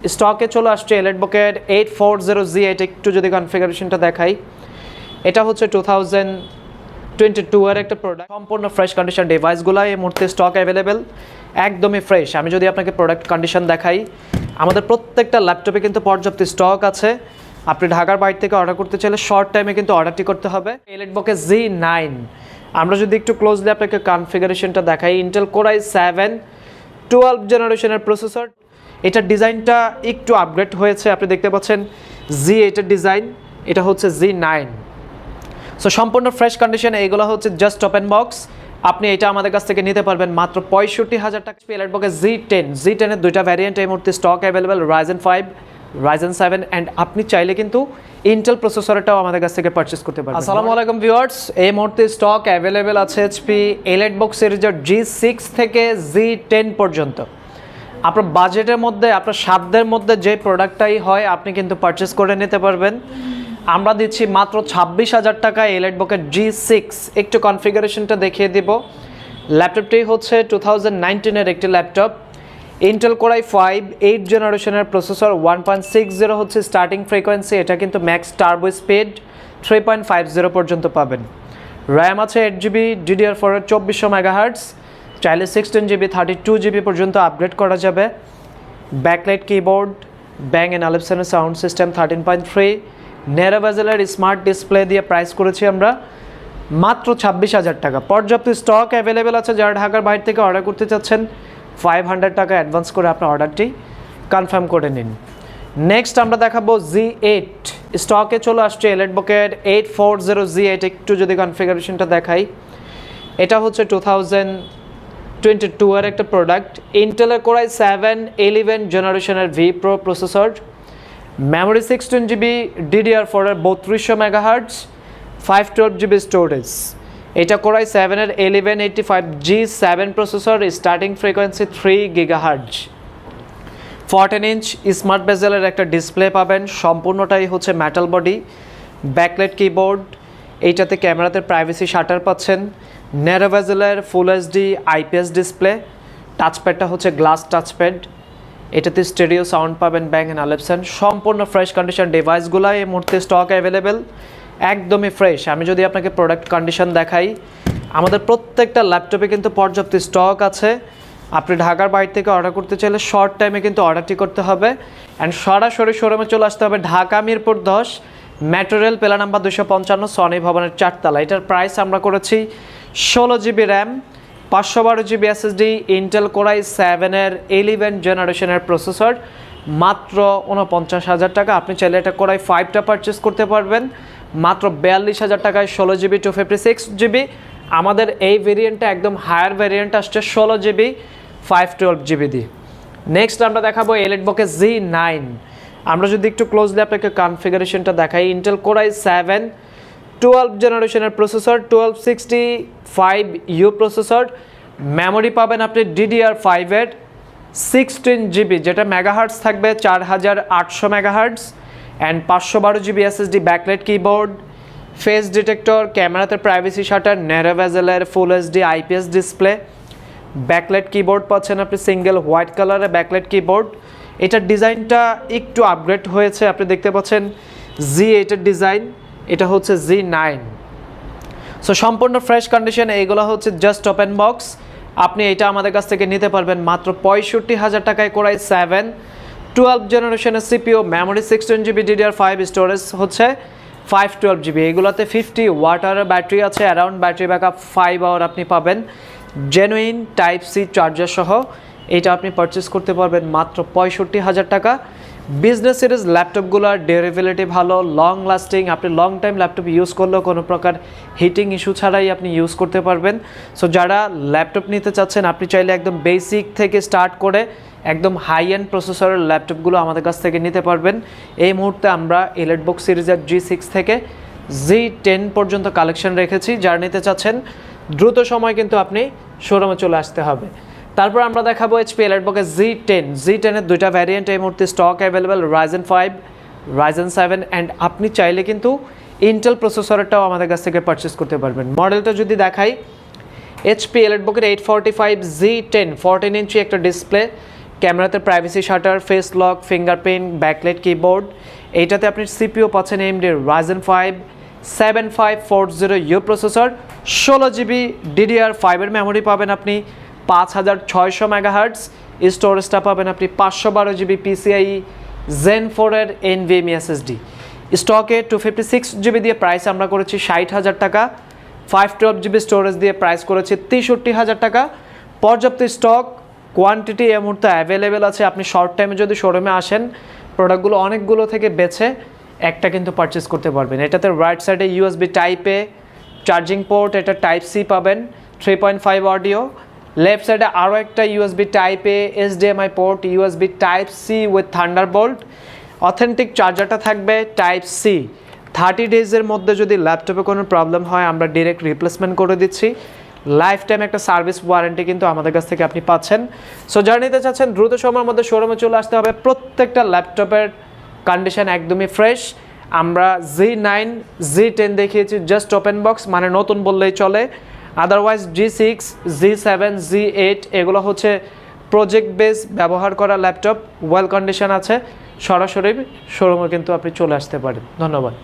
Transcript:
স্টকে চলে আসছে EliteBook eight four zero G eight একটু যদি কনফিগারেশনটা দেখাই। এটা হচ্ছে টু থাউজেন্ড টোয়েন্টি টু এর একটা প্রোডাক্ট সম্পূর্ণ ফ্রেশ কন্ডিশন ডিভাইসগুলো এই মুহূর্তে স্টক অ্যাভেলেবেল একদমই ফ্রেশ আমি যদি আপনাকে প্রোডাক্ট কন্ডিশন দেখাই, আমাদের প্রত্যেকটা ল্যাপটপে কিন্তু পর্যাপ্ত স্টক আছে। আপনি ঢাকার বাইরে থেকে অর্ডার করতে চাইলে শর্ট টাইমে কিন্তু অর্ডারটি করতে হবে। এলেট বকে জি নাইন আমরা যদি একটু ক্লোজলি আপনাকে কনফিগারেশনটা দেখাই Intel Core i seven twelve জেনারেশনের প্রসেসর এটার ডিজাইনটা একটু আপগ্রেড হয়েছে, আপনি দেখতে পাচ্ছেন জি এইটার ডিজাইন, এটা হচ্ছে জি নাইন সো সম্পূর্ণ ফ্রেশ কন্ডিশনে এইগুলো হচ্ছে জাস্ট ওপেন বক্স আপনি এটা আমাদের কাছ থেকে নিতে পারবেন মাত্র পঁয়ষট্টি হাজার টাকা। পেলার বকে জি টেন জি টেনের দুইটা ভ্যারিয়েন্ট এই মুহূর্তে stock available Ryzen five Ryzen seven and আপনি চাইলে কিন্তু ইন্টেল প্রসেসরটাও আমাদের কাছ থেকে পারচেস করতে পারবেন। আসসালামু আলাইকুম ভিউয়ার্স এই মুহূর্তে স্টক অ্যাভেলেবেল আছে এইচপি এলেট বক্স সিরিজের জি সিক্স থেকে জি টেন পর্যন্ত। আপনার বাজেটের মধ্যে, আপনার সাধ্যের মধ্যে যে প্রোডাক্টটাই হয়, আপনি কিন্তু পারচেস করে নিতে পারবেন। আমরা দিচ্ছি মাত্র ছাব্বিশ হাজার টাকা এলাইট বকের জি সিক্স একটু কনফিগারেশনটা দেখিয়ে দিব। ল্যাপটপটি হচ্ছে টু থাউজেন্ড নাইনটিনের একটি laptop Intel Core i five eight জেনারেশনের processor one point six zero হচ্ছে স্টার্টিং ফ্রিকোয়েন্সি এটা কিন্তু max turbo speed three point five zero পর্যন্ত পাবেন। র্যাম আছে এইট জিবি ডিডিআর ফোরের চব্বিশশো মেগাহার্টস চাইলে sixteen GB thirty two GB পর্যন্ত আপগ্রেড করা যাবে। Backlight keyboard Bang and আলেপসনের sound system thirteen point three নেরাবাজেলের smart display দিয়ে প্রাইস করেছি আমরা মাত্র ছাব্বিশ হাজার টাকা। পর্যাপ্ত স্টক অ্যাভেলেবেল আছে যারা ঢাকার বাইরে থেকে অর্ডার করতে চাচ্ছেন। ফাইভ হান্ড্রেড টাকা অ্যাডভান্স করে আপনার অর্ডারটি কনফার্ম করে নিন। নেক্সট আমরা দেখাবো জি এইট স্টকে চলে আসছে EliteBook eight four zero G eight একটু যদি কনফিগারেশনটা দেখাই। এটা হচ্ছে টু থাউজেন্ড টোয়েন্টি টু এর একটা প্রোডাক্ট ইন্টেলের কোরাই সেভেন ইলেভেন জেনারেশনের vPro processor memory sixteen GB DDR ফোরের বত্রিশশো megahertz five twelve GB storage এটা কোরাই সেভেনের eleven eighty five G seven processor starting frequency three gigahertz fourteen inch smart বেজেলের একটা display পাবেন, সম্পূর্ণটাই হচ্ছে মেটাল বডি ব্যাকলাইট কিবোর্ড এইটাতে ক্যামেরাতে প্রাইভেসি শাটার পাচ্ছেন। ন্যারো বেজেলের ফুল এইচডি আইপিএস ডিসপ্লে টাচপ্যাডটা হচ্ছে গ্লাস টাচপ্যাড এটাতে স্টেডিও সাউন্ড পাবেন ব্যাং অ্যান্ড আলেপসন সম্পূর্ণ ফ্রেশ কন্ডিশন ডিভাইসগুলো এই মুহূর্তে স্টক অ্যাভেলেবেল একদমই ফ্রেশ আমি যদি আপনাকে প্রোডাক্ট কন্ডিশন দেখাই, আমাদের প্রত্যেকটা ল্যাপটপে কিন্তু পর্যাপ্ত স্টক আছে। আপনি ঢাকার বাইরে থেকে অর্ডার করতে চাইলে শর্ট টাইমে কিন্তু অর্ডারটি করতে হবে। অ্যান্ড সরাসরি শোরুমে চলে আসতে হবে ঢাকা মিরপুর দশ। ম্যাটেরিয়াল পেলা নাম্বার দুশো পঞ্চান্ন, সনি ভবনের চারতলা। এটার প্রাইস আমরা করেছি ষোলো জিবি র্যাম পাঁচশো বারো GB SSD Intel Core i সেভেনের ইলেভেন জেনারেশনের প্রসেসর মাত্র উনপঞ্চাশ হাজার টাকা। আপনি চাইলে এটা কোরাই ফাইভটা পারচেস করতে পারবেন। মাত্র বিয়াল্লিশ হাজার টাকায় ষোলো GB two fifty six GB আমাদের এই ভেরিয়েন্টটা একদম হায়ার ভেরিয়েন্ট আসছে ষোলো জিবি ফাইভ টুয়েলভ জিবি দিয়ে। নেক্সট আমরা দেখাবো এলেট বকে জি নাইন আমরা যদি একটু ক্লোজলি আপনাকে কনফিগারেশনটা দেখাই Intel Core i seven twelve জেনারেশনের processor twelve sixty five U processor memory পাবেন আপনি ডিডিআর ফাইভের সিক্সটিন জিবি যেটা মেগাহার্টস থাকবে চার হাজার আটশো মেগাহার্টস অ্যান্ড পাঁচশো বারো GB SSD backlight keyboard face detector ক্যামেরাতে privacy shutter ন্যারোভেজেলের full HD IPS display backlight keyboard পাচ্ছেন আপনি সিঙ্গেল হোয়াইট কালারের ব্যাকলাইট কিবোর্ড এটার ডিজাইনটা একটু আপগ্রেড হয়েছে, আপনি দেখতে পাচ্ছেন জি এইটার ডিজাইন, এটা হচ্ছে জি নাইন সো সম্পূর্ণ ফ্রেশ কন্ডিশনে এইগুলো হচ্ছে জাস্ট ওপেন বক্স আপনি এটা আমাদের কাছ থেকে নিতে পারবেন মাত্র পঁয়ষট্টি হাজার টাকায় কোরাই সেভেন টুয়েলভ জেনারেশনের CPU memory sixteen GB DDR five storage হচ্ছে ফাইভ টুয়েলভ জিবি এগুলোতে ফিফটি ওয়াটারের ব্যাটারি আছে around battery backup five hour আপনি পাবেন। জেনুইন টাইপ সি চার্জার সহ। এটা আপনি পারচেস করতে পারবেন মাত্র পঁয়ষট্টি হাজার টাকা। বিজনেস সিরিজ ল্যাপটপগুলোর ডিউরেবিলিটি ভালো লং লাস্টিং আপনি লং টাইম ল্যাপটপ ইউজ করলেও কোনো প্রকার হিটিং ইস্যু ছাড়াই আপনি ইউজ করতে পারবেন। সো যারা ল্যাপটপ নিতে চাচ্ছেন, আপনি চাইলে একদম বেসিক থেকে স্টার্ট করে একদম হাই এন্ড প্রসেসরের ল্যাপটপগুলো আমাদের কাছ থেকে নিতে পারবেন। এই মুহূর্তে আমরা এলেট বুক সিরিজের জি সিক্স থেকে জি টেন পর্যন্ত কালেকশন রেখেছি। যারা নিতে চাচ্ছেন, দ্রুত সময় কিন্তু আপনি শোরুমে চলে আসতে হবে। তারপর আমরা দেখাবো এইচপি এলাইট বকে জি টেন জি টেনের দুইটা ভ্যারিয়েন্ট এই মুহূর্তে stock available Ryzen five Ryzen seven and আপনি চাইলে কিন্তু ইন্টেল প্রসেসরটাও আমাদের কাছ থেকে পারচেস করতে পারবেন। মডেলটা যদি দেখাই HP বকের eight forty five G ten fourteen ইঞ্চি একটা ডিসপ্লে ক্যামেরাতে privacy shutter face lock fingerprint backlight keyboard এইটাতে আপনি সিপিও পাচ্ছেন AMD Ryzen five seven five four zero U processor ষোলো জিবি ডিডিআর ফাইভের মেমোরি পাবেন আপনি। পাঁচ হাজার ছয়শো মেগাহার্টস স্টোরেজটা পাবেন আপনি পাঁচশো বারো জিবি পিসিআই জেন ফোরের এনভিএমই এসএসডি স্টকে টু ফিফটি সিক্স জিবি দিয়ে প্রাইস আমরা করেছি ষাট হাজার টাকা। ফাইভ টুয়েলভ জিবি স্টোরেজ দিয়ে প্রাইস করেছি তেষট্টি হাজার টাকা। পর্যাপ্ত স্টক কোয়ান্টিটি এই মুহূর্তে অ্যাভেলেবেল আছে। আপনি শর্ট টাইমে যদি শোরুমে আসেন প্রোডাক্টগুলো অনেকগুলো থেকে বেছে একটা কিন্তু পারচেস করতে পারবেন। এটাতে রাইট সাইডে ইউএসবি টাইপে চার্জিং পোর্ট এটা টাইপ সি পাবেন three point five audio left সাইডে আরও একটা ইউএসবি টাইপে HDMI port USB type C with Thunderbolt authentic চার্জারটা থাকবে টাইপ সি থার্টি ডেজের মধ্যে যদি ল্যাপটপে কোনো প্রবলেম হয়, আমরা ডিরেক্ট রিপ্লেসমেন্ট করে দিচ্ছি। লাইফ টাইম একটা সার্ভিস ওয়ারেন্টি কিন্তু আমাদের কাছ থেকে আপনি পাচ্ছেন। সো যারা চাচ্ছেন, দ্রুত সময়ের মধ্যে শোরুমে চলে আসতে হবে। প্রত্যেকটা ল্যাপটপের কন্ডিশন একদমই ফ্রেশ আমরা জি নাইন জি টেন দেখিয়েছি জাস্ট ওপেন বক্স মানে নতুন বললেই চলে। Otherwise G six G seven G eight এগুলো হচ্ছে প্রজেক্ট বেস ব্যবহার করা ল্যাপটপ ওয়েল কন্ডিশন আছে। সরাসরি শোরুমে কিন্তু আপনি চলে আসতে পারেন। ধন্যবাদ।